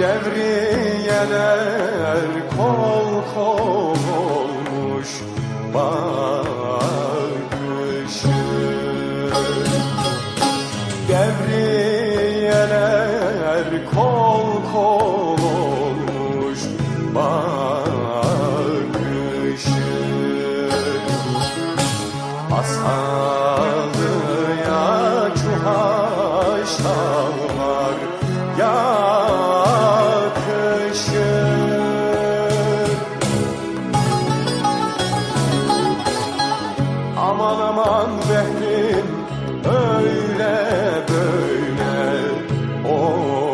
devriyeler kol kol olmuş bakışır. Devriyeler kol kol olmuş bakışır. Aslan Aman aman Behrim öyle böyle olur?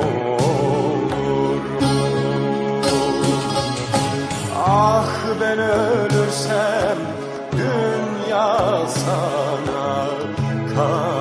Ah ben ölürsem dünya sana kalır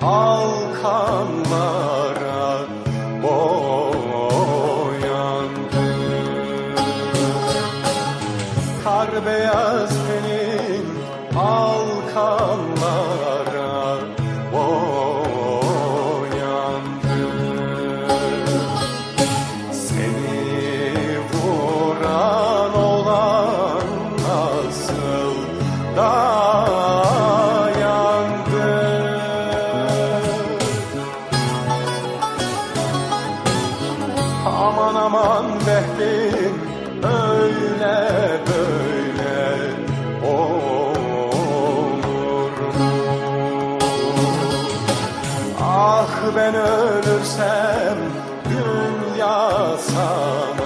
tenin alkanlara boyandı. Kar beyaz tenin alkanlara boyandı. Seni vuran olan nasıl dayandı Aman aman Behrim öyle böyle olur mu? Ah ben ölürsem dünya sana